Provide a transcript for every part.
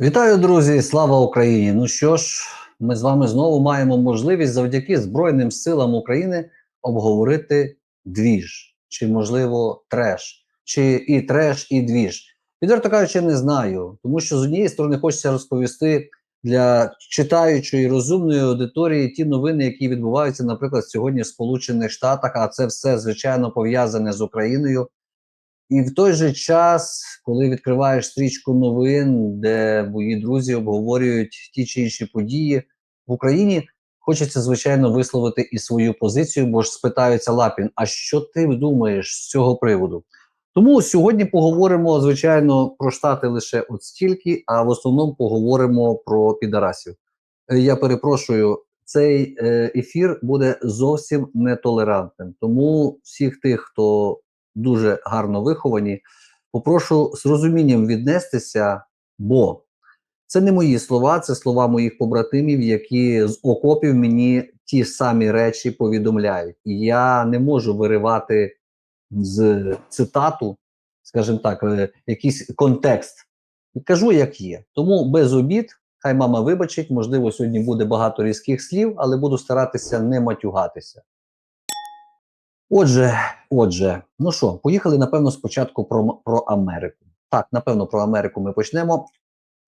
Вітаю, друзі! Слава Україні! Ну що ж, ми з вами знову маємо можливість завдяки Збройним силам України обговорити двіж, чи, можливо, треш, чи і треш, і двіж. Відверто кажучи, не знаю, тому що з однієї сторони хочеться розповісти для читаючої розумної аудиторії ті новини, які відбуваються, наприклад, сьогодні в Сполучених Штатах, а це все звичайно пов'язане з Україною. І в той же час, коли відкриваєш стрічку новин, де мої друзі обговорюють ті чи інші події в Україні, хочеться звичайно висловити і свою позицію, бо ж спитаються Лапін, а що ти думаєш з цього приводу? Тому сьогодні поговоримо, звичайно, про штати лише от стільки, а в основному поговоримо про підарасів. Е, Я перепрошую, цей е, ефір буде зовсім нетолерантним. Тому всіх тих, хто дуже гарно виховані. Попрошу з розумінням віднестися, бо це не мої слова, це слова моїх побратимів, які з окопів мені ті самі речі повідомляють. І я не можу виривати з цитату, скажімо так, е, якийсь контекст. Кажу, як є. Тому без обід, хай мама вибачить, можливо, сьогодні буде багато різких слів, але буду старатися не матюгатися. Отже, отже, ну що, поїхали, напевно, спочатку про, про Америку. Так, напевно, про Америку ми почнемо,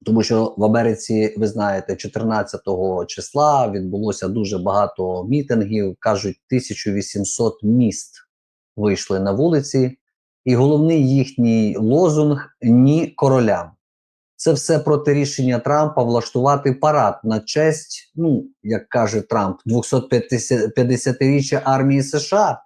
тому що в Америці, ви знаєте, 14 числа відбулося дуже багато мітингів. кажуть, 1800 міст вийшли на вулиці, і головний їхній лозунг ні королям. Це все проти рішення Трампа влаштувати парад на честь, ну як каже Трамп, 250-річчя армії США.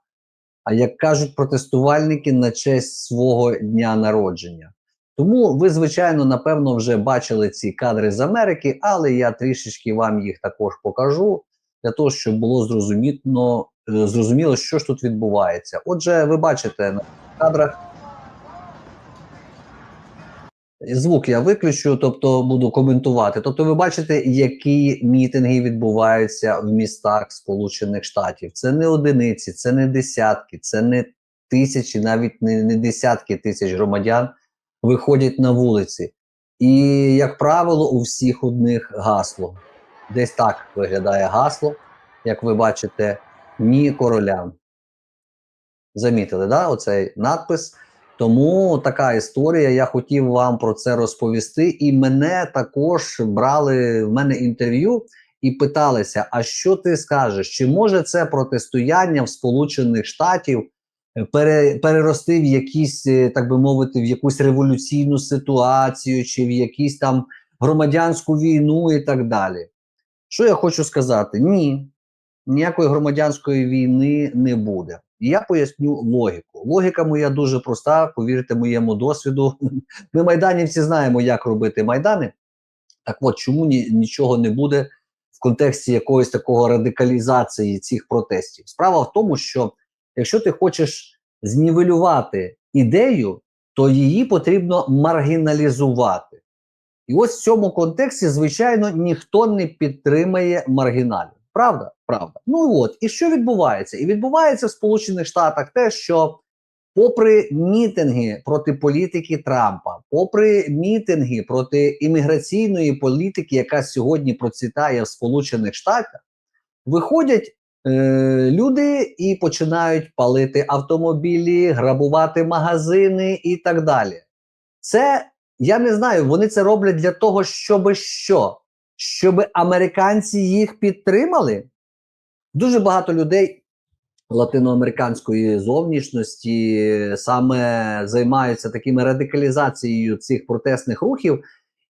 А як кажуть протестувальники на честь свого дня народження. Тому ви, звичайно, напевно, вже бачили ці кадри з Америки, але я трішечки вам їх також покажу для того, щоб було зрозуміло, е, зрозуміло, що ж тут відбувається. Отже, ви бачите на кадрах. Звук я виключу, тобто буду коментувати. Тобто, ви бачите, які мітинги відбуваються в містах Сполучених Штатів. Це не одиниці, це не десятки, це не тисячі, навіть не, не десятки тисяч громадян виходять на вулиці. І, як правило, у всіх одних гасло. Десь так виглядає гасло, як ви бачите, ні королям. Замітили, да, оцей надпис. Тому така історія. Я хотів вам про це розповісти. І мене також брали в мене інтерв'ю і питалися: а що ти скажеш? Чи може це протистояння в Сполучених Штатів пере, перерости в якісь, е, так би мовити, в якусь революційну ситуацію, чи в якісь там громадянську війну і так далі? Що я хочу сказати? Ні, ніякої громадянської війни не буде. І я поясню логіку. Логіка моя дуже проста, повірте моєму досвіду. Ми майданівці знаємо, як робити майдани. Так от, чому ні, нічого не буде в контексті якоїсь такого радикалізації цих протестів? Справа в тому, що якщо ти хочеш знівелювати ідею, то її потрібно маргіналізувати. І ось в цьому контексті, звичайно, ніхто не підтримає маргіналів. Правда? Правда. Ну от, і що відбувається? І відбувається в Сполучених Штатах те, що, попри мітинги проти політики Трампа, попри мітинги проти імміграційної політики, яка сьогодні процвітає в Сполучених Штатах, виходять е, люди і починають палити автомобілі, грабувати магазини і так далі. Це я не знаю, вони це роблять для того, щоб що? Щоб американці їх підтримали. Дуже багато людей латиноамериканської зовнішності саме займаються такими радикалізацією цих протестних рухів,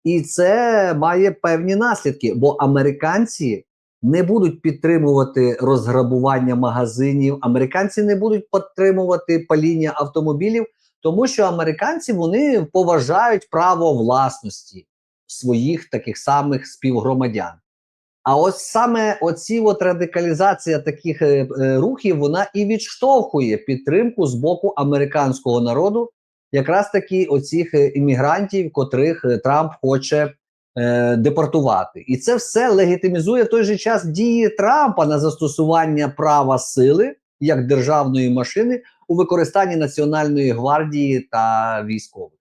і це має певні наслідки, бо американці не будуть підтримувати розграбування магазинів, американці не будуть підтримувати паління автомобілів, тому що американці вони поважають право власності своїх таких самих співгромадян. А ось саме оці от радикалізація таких е, е, рухів вона і відштовхує підтримку з боку американського народу, якраз таки оцих е, іммігрантів, котрих е, Трамп хоче е, депортувати. І це все легітимізує в той же час дії Трампа на застосування права сили як державної машини у використанні Національної гвардії та військових.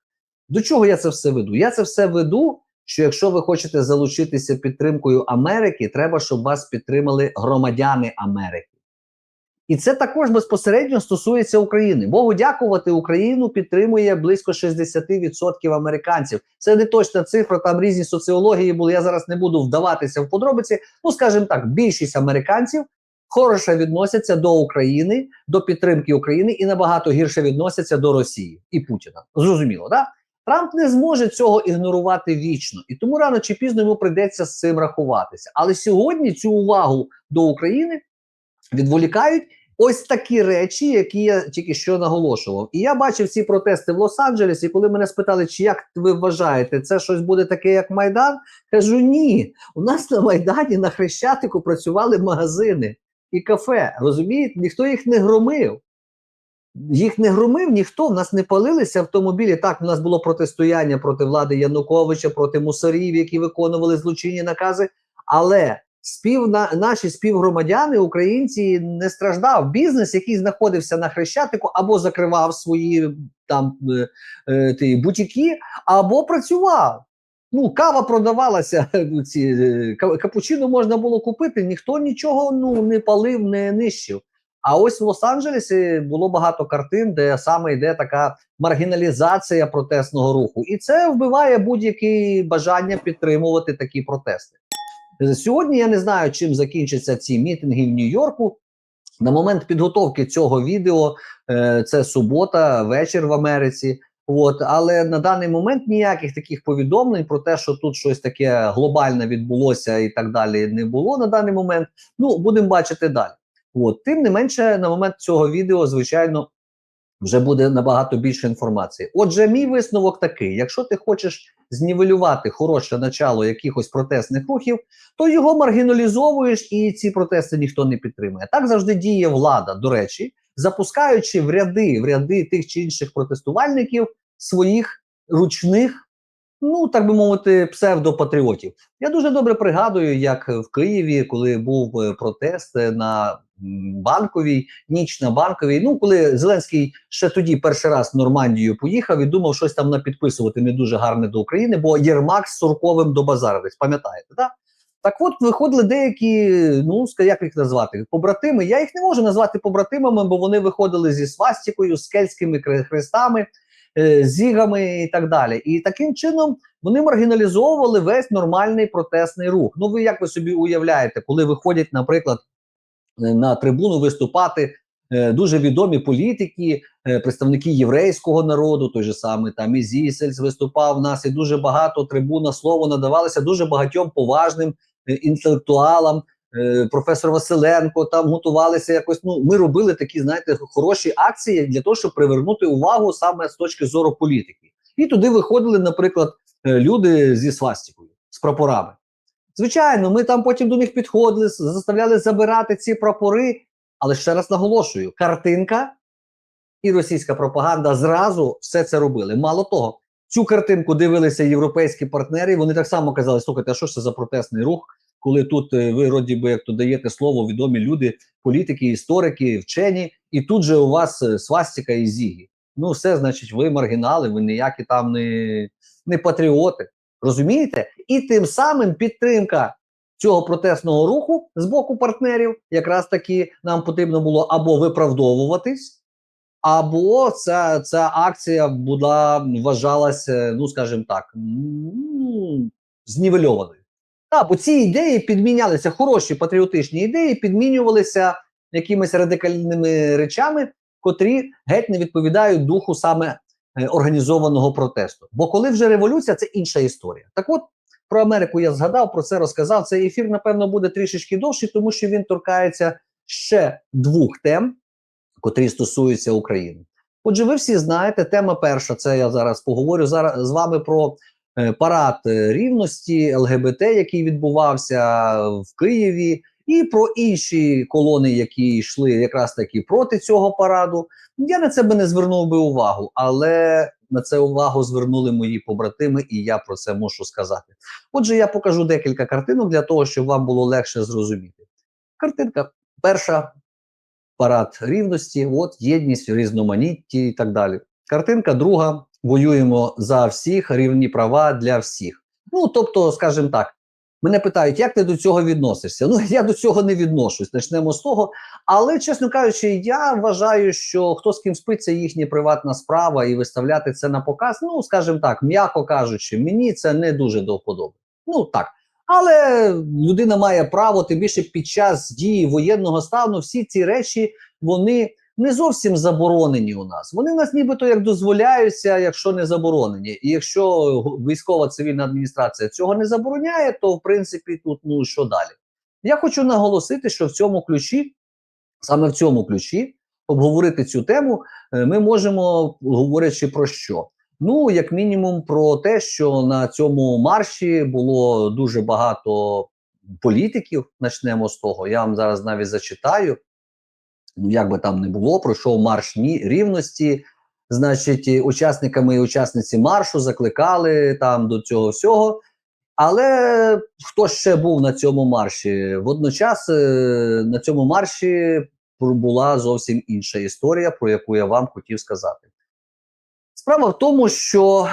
До чого я це все веду? Я це все веду що якщо ви хочете залучитися підтримкою Америки, треба, щоб вас підтримали громадяни Америки. І це також безпосередньо стосується України. Богу дякувати, Україну підтримує близько 60% американців. Це не точна цифра, там різні соціології були. Я зараз не буду вдаватися в подробиці. Ну, скажімо так, більшість американців хороше відносяться до України, до підтримки України і набагато гірше відносяться до Росії і Путіна. Зрозуміло, так? Трамп не зможе цього ігнорувати вічно, і тому рано чи пізно йому прийдеться з цим рахуватися. Але сьогодні цю увагу до України відволікають ось такі речі, які я тільки що наголошував. І я бачив ці протести в Лос-Анджелесі. Коли мене спитали, чи як ви вважаєте, це щось буде таке, як Майдан? Кажу: ні. У нас на Майдані на Хрещатику працювали магазини і кафе. Розумієте, ніхто їх не громив. Їх не громив ніхто, в нас не палилися автомобілі. Так, у нас було протистояння проти влади Януковича, проти мусорів, які виконували злочинні накази. Але спів на наші співгромадяни, українці, не страждав. Бізнес, який знаходився на хрещатику, або закривав свої там е, е, ті бутіки, або працював. Ну, кава продавалася, ці е, капучино можна було купити, ніхто нічого ну не палив, не нищив. А ось в Лос-Анджелесі було багато картин, де саме йде така маргіналізація протестного руху, і це вбиває будь-яке бажання підтримувати такі протести. Сьогодні я не знаю, чим закінчаться ці мітинги в Нью-Йорку. На момент підготовки цього відео е, це субота, вечір в Америці. От, але на даний момент ніяких таких повідомлень про те, що тут щось таке глобальне відбулося і так далі, не було на даний момент. Ну, будемо бачити далі. От, тим не менше, на момент цього відео, звичайно, вже буде набагато більше інформації. Отже, мій висновок такий: якщо ти хочеш знівелювати хороше начало якихось протестних рухів, то його маргіналізовуєш, і ці протести ніхто не підтримує. Так завжди діє влада, до речі, запускаючи в ряди, в ряди тих чи інших протестувальників своїх ручних. Ну, так би мовити, псевдопатріотів. Я дуже добре пригадую, як в Києві, коли був е, протест е, на банковій, ніч на банковій. Ну, коли Зеленський ще тоді перший раз в Нормандію поїхав і думав щось там напідписувати не дуже гарне до України, бо Єрмак з Сурковим добазарились, пам'ятаєте, так? Так от виходили деякі, ну як їх назвати, побратими. Я їх не можу назвати побратимами, бо вони виходили зі свастікою, з кельтськими хрестами, е, зігами і так далі. І таким чином вони маргіналізовували весь нормальний протестний рух. Ну ви як ви собі уявляєте, коли виходять, наприклад, на трибуну виступати е, дуже відомі політики, е, представники єврейського народу, той же самий там і Зісельс виступав в нас, і дуже багато трибуна слово надавалося дуже багатьом поважним е, інтелектуалам. Е, Професор Василенко там готувалися якось. Ну, ми робили такі, знаєте, хороші акції для того, щоб привернути увагу саме з точки зору політики. І туди виходили, наприклад, е, люди зі свастикою, з прапорами. Звичайно, ми там потім до них підходили, заставляли забирати ці прапори. Але ще раз наголошую: картинка і російська пропаганда зразу все це робили. Мало того, цю картинку дивилися європейські партнери. Вони так само казали: слухайте, а що ж це за протестний рух? Коли тут е, ви вроді би як то даєте слово відомі люди, політики, історики, вчені, і тут же у вас е, свастика і зіги. Ну, все, значить, ви маргінали, ви ніякі там не, не патріоти. Розумієте? І тим самим підтримка цього протестного руху з боку партнерів, якраз таки нам потрібно було або виправдовуватись, або ця, ця акція була вважалася, ну скажімо так, знівельованою. Так, бо ці ідеї підмінялися, хороші патріотичні ідеї підмінювалися якимись радикальними речами, котрі геть не відповідають духу саме організованого протесту. Бо коли вже революція, це інша історія. Так от про Америку я згадав, про це розказав. Цей ефір, напевно, буде трішечки довший, тому що він торкається ще двох тем, котрі стосуються України. Отже, ви всі знаєте, тема перша це я зараз поговорю зараз з вами про е, парад е, рівності ЛГБТ, який відбувався в Києві, і про інші колони, які йшли якраз таки проти цього параду. Я на це би не звернув би увагу, але на це увагу звернули мої побратими, і я про це мушу сказати. Отже, я покажу декілька картинок для того, щоб вам було легше зрозуміти. Картинка перша парад рівності, от єдність, різноманітті і так далі. Картинка друга. Воюємо за всіх, рівні права для всіх. Ну, тобто, скажімо так, мене питають, як ти до цього відносишся? Ну, я до цього не відношусь, почнемо з того. Але, чесно кажучи, я вважаю, що хто з ким спить, це їхня приватна справа, і виставляти це на показ, ну, скажімо так, м'яко кажучи, мені це не дуже до вподоби. Ну так. Але людина має право, тим більше під час дії воєнного стану всі ці речі вони не зовсім заборонені у нас. Вони у нас нібито як дозволяються, якщо не заборонені. І якщо військова цивільна адміністрація цього не забороняє, то в принципі тут ну що далі? Я хочу наголосити, що в цьому ключі, саме в цьому ключі, обговорити цю тему, е, ми можемо говорячи про що. Ну, як мінімум, про те, що на цьому марші було дуже багато політиків. Почнемо з того. Я вам зараз навіть зачитаю. Ну, як би там не було, пройшов марш рівності. Значить, учасниками і учасниці маршу закликали там до цього всього. Але хто ще був на цьому марші? Водночас е, на цьому марші була зовсім інша історія, про яку я вам хотів сказати. Справа в тому, що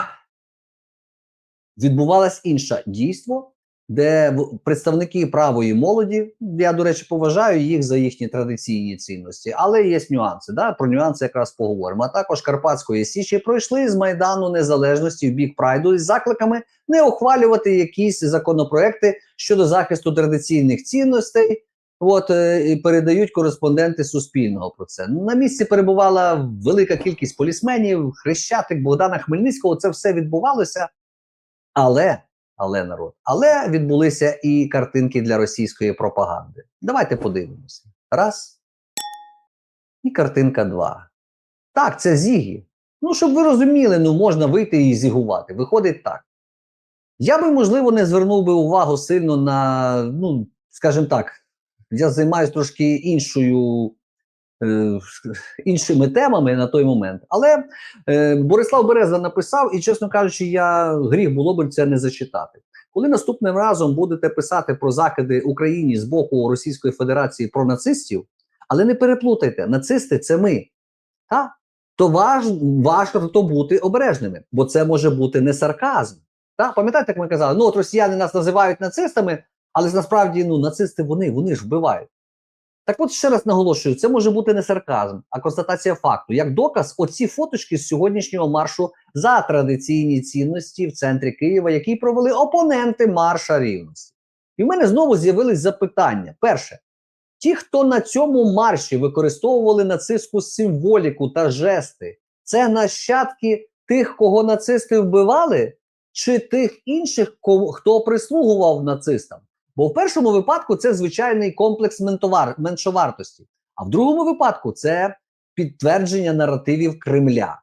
відбувалось інше дійство, де представники правої молоді, я, до речі, поважаю їх за їхні традиційні цінності, але є нюанси. Да? Про нюанси якраз поговоримо. А також Карпатської Січі пройшли з Майдану Незалежності в бік Прайду із закликами не ухвалювати якісь законопроекти щодо захисту традиційних цінностей. От е, і передають кореспонденти Суспільного про це. На місці перебувала велика кількість полісменів, хрещатик Богдана Хмельницького. Це все відбувалося. Але, але народ, але відбулися і картинки для російської пропаганди. Давайте подивимося. Раз. І картинка два. Так, це зігі. Ну, щоб ви розуміли, ну можна вийти і зігувати. Виходить так. Я би, можливо, не звернув би увагу сильно на, ну, скажімо так, я займаюся трошки іншою, іншими темами на той момент. Але е, Борислав Береза написав, і, чесно кажучи, я гріх було б це не зачитати. Коли наступним разом будете писати про закиди Україні з боку Російської Федерації про нацистів, але не переплутайте, нацисти це ми. Та? То важ, варто бути обережними, бо це може бути не сарказм. Та? Пам'ятаєте, як ми казали, ну от росіяни нас називають нацистами, але насправді ну, нацисти вони, вони ж вбивають. Так от ще раз наголошую, це може бути не сарказм, а констатація факту. Як доказ, оці фоточки з сьогоднішнього маршу за традиційні цінності в центрі Києва, які провели опоненти марша рівності. І в мене знову з'явились запитання. Перше, ті, хто на цьому марші використовували нацистську символіку та жести, це нащадки тих, кого нацисти вбивали, чи тих інших, хто прислугував нацистам? Бо в першому випадку це звичайний комплекс меншовартості, а в другому випадку це підтвердження наративів Кремля.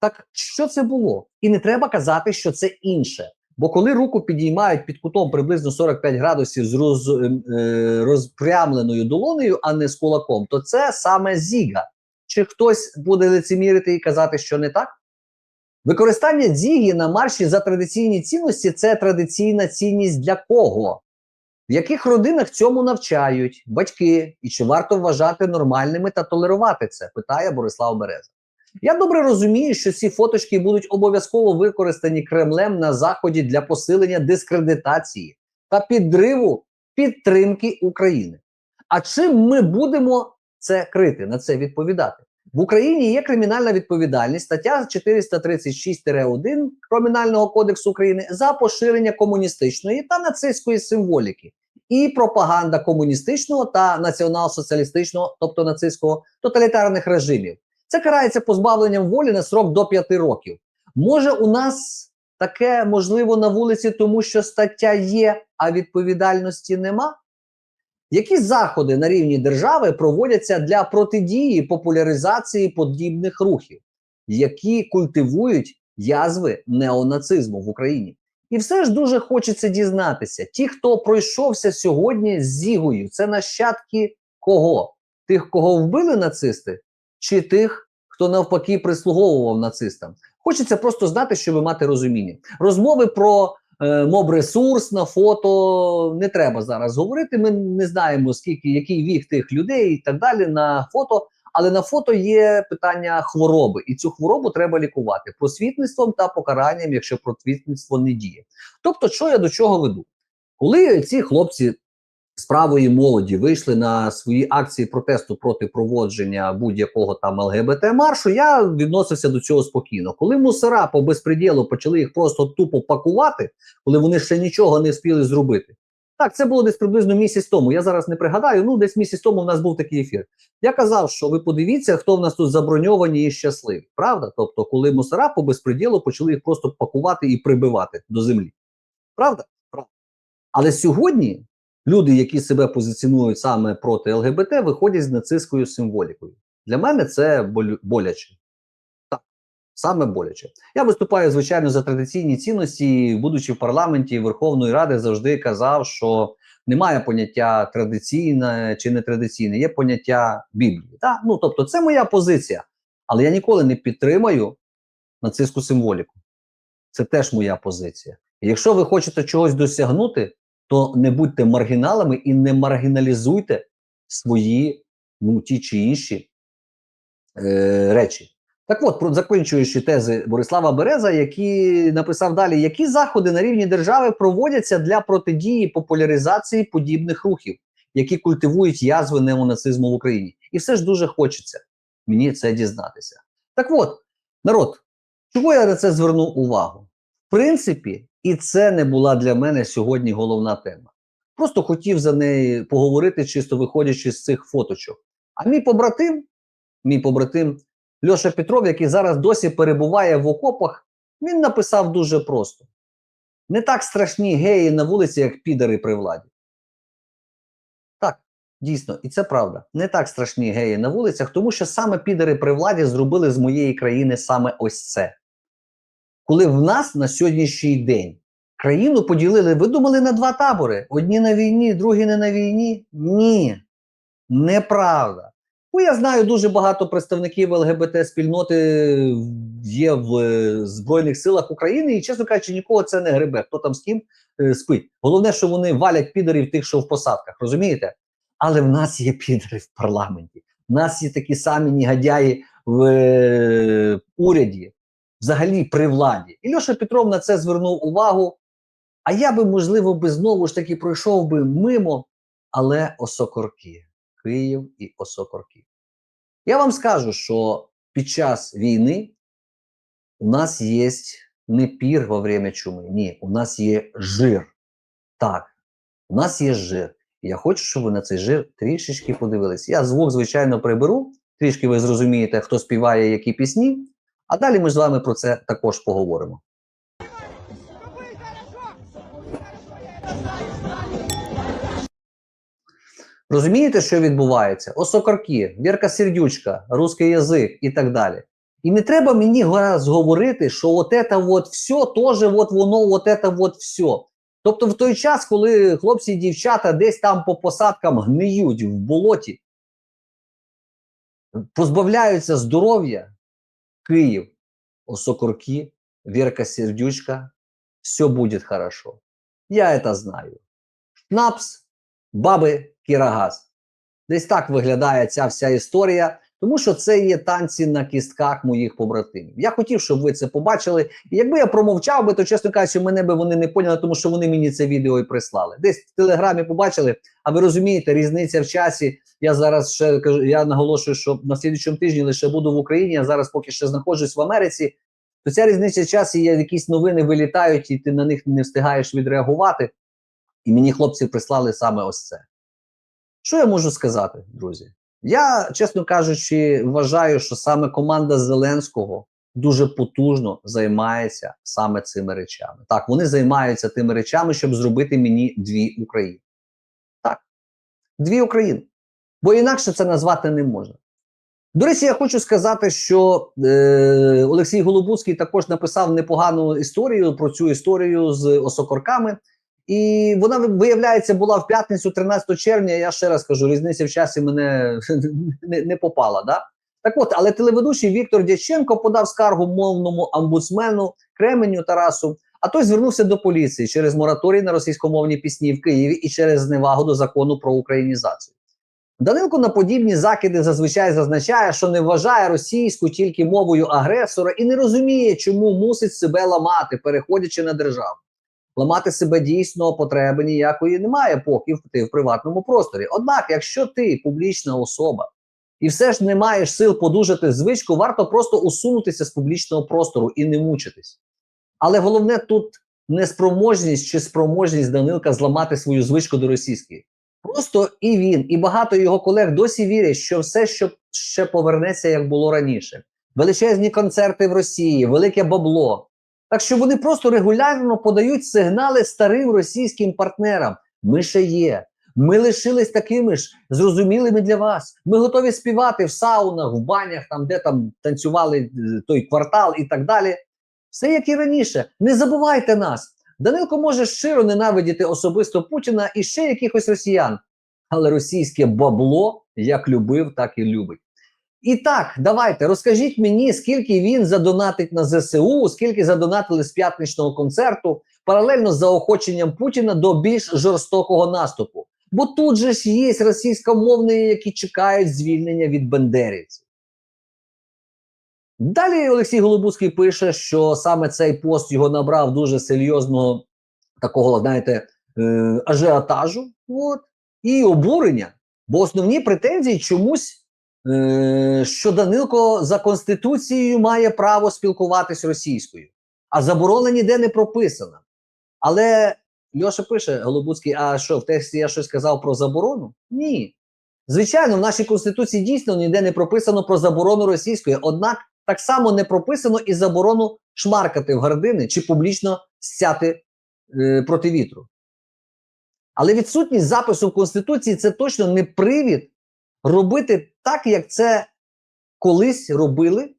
Так що це було? І не треба казати, що це інше. Бо коли руку підіймають під кутом приблизно 45 градусів з роз, е, розпрямленою долонею, а не з кулаком, то це саме зіга. Чи хтось буде лицемірити і казати, що не так? Використання дзіги на марші за традиційні цінності це традиційна цінність для кого? В яких родинах цьому навчають батьки, і чи варто вважати нормальними та толерувати це? питає Борислав Береза. Я добре розумію, що ці фоточки будуть обов'язково використані Кремлем на заході для посилення дискредитації та підриву підтримки України. А чим ми будемо це крити, на це відповідати? В Україні є кримінальна відповідальність, стаття 436-1 Кримінального кодексу України за поширення комуністичної та нацистської символіки і пропаганда комуністичного та націонал-соціалістичного, тобто нацистського тоталітарних режимів. Це карається позбавленням волі на срок до 5 років. Може, у нас таке можливо на вулиці, тому що стаття є, а відповідальності нема? Які заходи на рівні держави проводяться для протидії популяризації подібних рухів, які культивують язви неонацизму в Україні? І все ж дуже хочеться дізнатися: ті, хто пройшовся сьогодні з Зігою, це нащадки кого? Тих, кого вбили нацисти, чи тих, хто навпаки прислуговував нацистам? Хочеться просто знати, щоб мати розуміння. Розмови про е, моб-ресурс на фото не треба зараз говорити. Ми не знаємо, скільки який вік тих людей і так далі на фото. Але на фото є питання хвороби, і цю хворобу треба лікувати просвітництвом та покаранням, якщо просвітництво не діє. Тобто, що я до чого веду? Коли ці хлопці з правої молоді вийшли на свої акції протесту проти проводження будь-якого там ЛГБТ маршу, я відносився до цього спокійно. Коли мусора по безпреділу почали їх просто тупо пакувати, коли вони ще нічого не встигли зробити. Так, це було десь приблизно місяць тому. Я зараз не пригадаю. Ну, десь місяць тому у нас був такий ефір. Я казав, що ви подивіться, хто в нас тут заброньовані і щасливі. Правда? Тобто, коли мусора по безпреділу почали їх просто пакувати і прибивати до землі. Правда? Правда. Але сьогодні люди, які себе позиціонують саме проти ЛГБТ, виходять з нацистською символікою. Для мене це боляче. Саме боляче. Я виступаю, звичайно, за традиційні цінності, будучи в парламенті Верховної Ради, завжди казав, що немає поняття традиційне чи нетрадиційне, є поняття Біблії. Так? Ну, тобто, це моя позиція. Але я ніколи не підтримаю нацистську символіку. Це теж моя позиція. Якщо ви хочете чогось досягнути, то не будьте маргіналами і не маргіналізуйте свої ну, ті чи інші е, речі. Так от, про закінчуючи тези Борислава Береза, який написав далі, які заходи на рівні держави проводяться для протидії популяризації подібних рухів, які культивують язви неонацизму в Україні. І все ж дуже хочеться мені це дізнатися. Так от, народ, чого я на це звернув увагу? В принципі, і це не була для мене сьогодні головна тема. Просто хотів за неї поговорити, чисто виходячи з цих фоточок. А мій побратим, мій побратим Льоша Петров, який зараз досі перебуває в окопах, він написав дуже просто: не так страшні геї на вулиці, як підари при владі. Так, дійсно, і це правда. Не так страшні геї на вулицях, тому що саме підари при владі зробили з моєї країни саме ось це. Коли в нас на сьогоднішній день країну поділили, ви думали на два табори: одні на війні, другі не на війні? Ні, неправда. Ну, я знаю дуже багато представників ЛГБТ спільноти є в е, Збройних силах України, і, чесно кажучи, нікого це не гребе. Хто там з ким е, спить. Головне, що вони валять підарів тих, що в посадках, розумієте? Але в нас є підари в парламенті. В нас є такі самі негодяї в е, уряді, взагалі при владі. І Льоша Петров на це звернув увагу. А я би, можливо, би знову ж таки пройшов би мимо, але осокорки. Київ і Осокорки. Я вам скажу, що під час війни у нас є не пір во время чуми. Ні, у нас є жир. Так, у нас є жир. Я хочу, щоб ви на цей жир трішечки подивились. Я звук, звичайно, приберу. Трішки ви зрозумієте, хто співає які пісні. А далі ми з вами про це також поговоримо. Розумієте, що відбувається? Осокорки, Вірка Сердючка, русський язик і так далі. І не треба мені зараз говорити, що от це от все, теж от воно, от це от все. Тобто, в той час, коли хлопці і дівчата десь там по посадкам гниють в болоті, позбавляються здоров'я, Київ, Осокорки, Вірка Сердючка, все буде хорошо. Я це знаю. Шнапс, баби, кірагаз. Десь так виглядає ця вся історія, тому що це є танці на кістках моїх побратимів. Я хотів, щоб ви це побачили. І якби я промовчав би, то чесно кажучи, мене би вони не поняли, тому що вони мені це відео і прислали. Десь в телеграмі побачили. А ви розумієте, різниця в часі. Я зараз ще кажу, я наголошую, що на слідчому тижні лише буду в Україні. а зараз поки ще знаходжусь в Америці. То ця різниця в часі є якісь новини вилітають, і ти на них не встигаєш відреагувати. І мені хлопці прислали саме ось це. Що я можу сказати, друзі? Я, чесно кажучи, вважаю, що саме команда Зеленського дуже потужно займається саме цими речами. Так, вони займаються тими речами, щоб зробити мені дві України. Так, дві України. Бо інакше це назвати не можна. До речі, я хочу сказати, що е, Олексій Голобуцький також написав непогану історію про цю історію з осокорками. І вона виявляється була в п'ятницю, 13 червня. Я ще раз кажу, різниця в часі мене не, не попала. Да? Так от, але телеведучий Віктор Дяченко подав скаргу мовному амбудсмену Кременю Тарасу. А той звернувся до поліції через мораторій на російськомовні пісні в Києві і через зневагу до закону про українізацію. Данилко на подібні закиди зазвичай зазначає, що не вважає російську тільки мовою агресора і не розуміє, чому мусить себе ламати, переходячи на державу. Ламати себе дійсно потреби ніякої немає, поки ти в приватному просторі. Однак, якщо ти публічна особа і все ж не маєш сил подужати звичку, варто просто усунутися з публічного простору і не мучитись. Але головне тут неспроможність чи спроможність Данилка зламати свою звичку до російської. Просто і він, і багато його колег досі вірять, що все, що ще повернеться, як було раніше. Величезні концерти в Росії, велике бабло. Так що вони просто регулярно подають сигнали старим російським партнерам. Ми ще є. Ми лишились такими ж зрозумілими для вас. Ми готові співати в саунах, в банях, там де там танцювали е, той квартал і так далі. Все як і раніше. Не забувайте нас. Данилко може щиро ненавидіти особисто Путіна і ще якихось росіян, але російське бабло як любив, так і любить. І так, давайте розкажіть мені, скільки він задонатить на ЗСУ, скільки задонатили з п'ятничного концерту, паралельно з заохоченням Путіна до більш жорстокого наступу. Бо тут же ж є російськомовні, які чекають звільнення від бендерівців. Далі Олексій Голобуцький пише, що саме цей пост його набрав дуже серйозного такого, знаєте, е, ажіотажу от, і обурення. Бо основні претензії чомусь, що Данилко за Конституцією має право спілкуватись російською, а заборона ніде не прописана. Але Льоша пише Голобуцький, а що в тексті я щось сказав про заборону? Ні. Звичайно, в нашій конституції дійсно ніде не прописано про заборону російської, однак так само не прописано і заборону шмаркати в гардини чи публічно сяти е, проти вітру. Але відсутність запису в Конституції це точно не привід робити так, як це колись робили,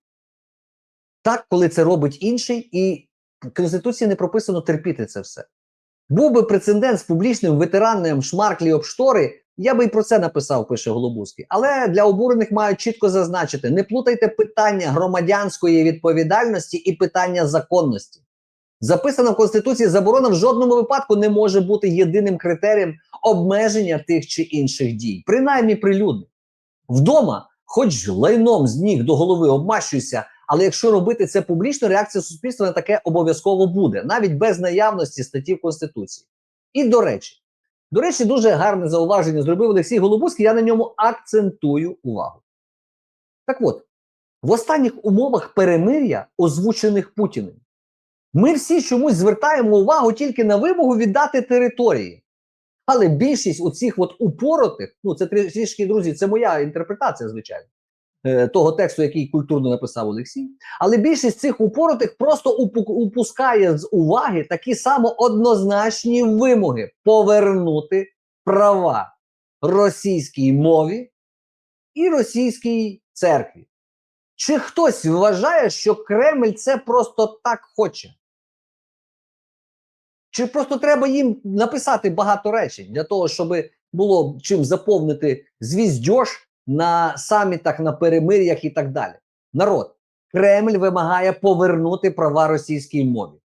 так, коли це робить інший, і в Конституції не прописано терпіти це все. Був би прецедент з публічним ветеранним шмарклі об штори, я би і про це написав, пише Голобузький. Але для обурених мають чітко зазначити: не плутайте питання громадянської відповідальності і питання законності. Записана в Конституції заборона в жодному випадку не може бути єдиним критерієм обмеження тих чи інших дій, принаймні прилюдно. Вдома, хоч лайном з ніг до голови обмащуйся, але якщо робити це публічно, реакція суспільства на таке обов'язково буде, навіть без наявності статті в Конституції. І до речі, до речі, дуже гарне зауваження зробив Олексій Голобуцький, я на ньому акцентую увагу. Так от, в останніх умовах перемир'я, озвучених Путіним, ми всі чомусь звертаємо увагу тільки на вимогу віддати території. Але більшість у цих от упоротих, ну це трішки, друзі, це моя інтерпретація, звичайно, е, того тексту, який культурно написав Олексій. Але більшість цих упоротих просто упускає з уваги такі само однозначні вимоги повернути права російській мові і російській церкві. Чи хтось вважає, що Кремль це просто так хоче? Чи просто треба їм написати багато речень для того, щоб було чим заповнити звіздьош на самітах, на перемир'ях і так далі? Народ, Кремль вимагає повернути права російській мові.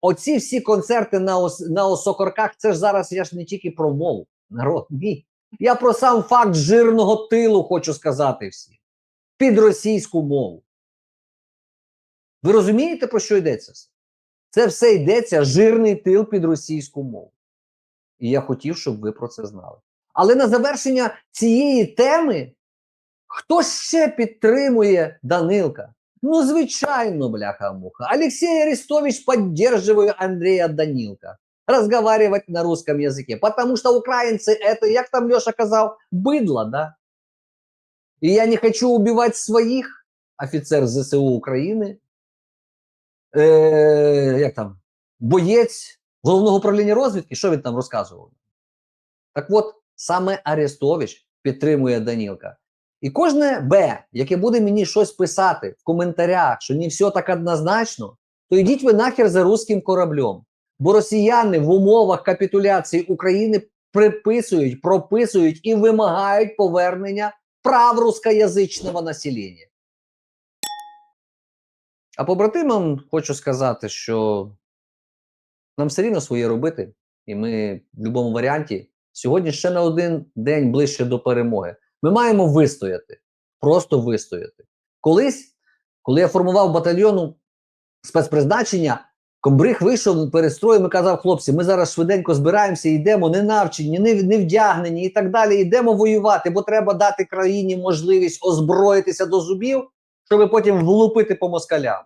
Оці всі концерти на, ос, на осокорках, це ж зараз я ж не тільки про мову. Народ, ні. Я про сам факт жирного тилу хочу сказати всім. Під російську мову. Ви розумієте, про що йдеться? Це все йдеться жирний тил під російську мову. І я хотів, щоб ви про це знали. Але на завершення цієї теми, хто ще підтримує Данилка? Ну, звичайно, бляха-муха. Алексей Арестович поддерживает Андрея Данилка. Разговаривать на русском языке. Потому что украинцы это, як там Леша казав, быдло, да? И я не хочу убивать своих, офіцер ЗСУ України, е, як там, боєць головного управління розвідки, що він там розказував? Так от, саме Арестович підтримує Данілка. І кожне Б, яке буде мені щось писати в коментарях, що не все так однозначно, то йдіть ви нахер за руським кораблем. Бо росіяни в умовах капітуляції України приписують, прописують і вимагають повернення прав рускоязичного населення. А побратимам хочу сказати, що нам все рівно своє робити, і ми в будь-якому варіанті Сьогодні ще на один день ближче до перемоги. Ми маємо вистояти, просто вистояти. Колись, коли я формував батальйону спецпризначення, комбриг вийшов перед строєм і казав: хлопці, ми зараз швиденько збираємося, йдемо не навчені, не, не вдягнені і так далі. Йдемо воювати, бо треба дати країні можливість озброїтися до зубів, щоб потім влупити по москалям.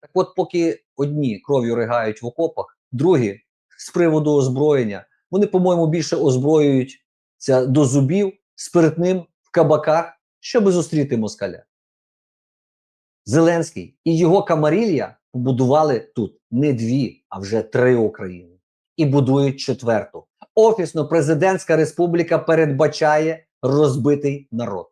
Так от, поки одні кров'ю ригають в окопах, другі з приводу озброєння, вони, по-моєму, більше озброюються до зубів спиртним в кабаках, щоб зустріти москаля. Зеленський і його камарілля побудували тут не дві, а вже три України. І будують четверту. Офісно-президентська республіка передбачає розбитий народ.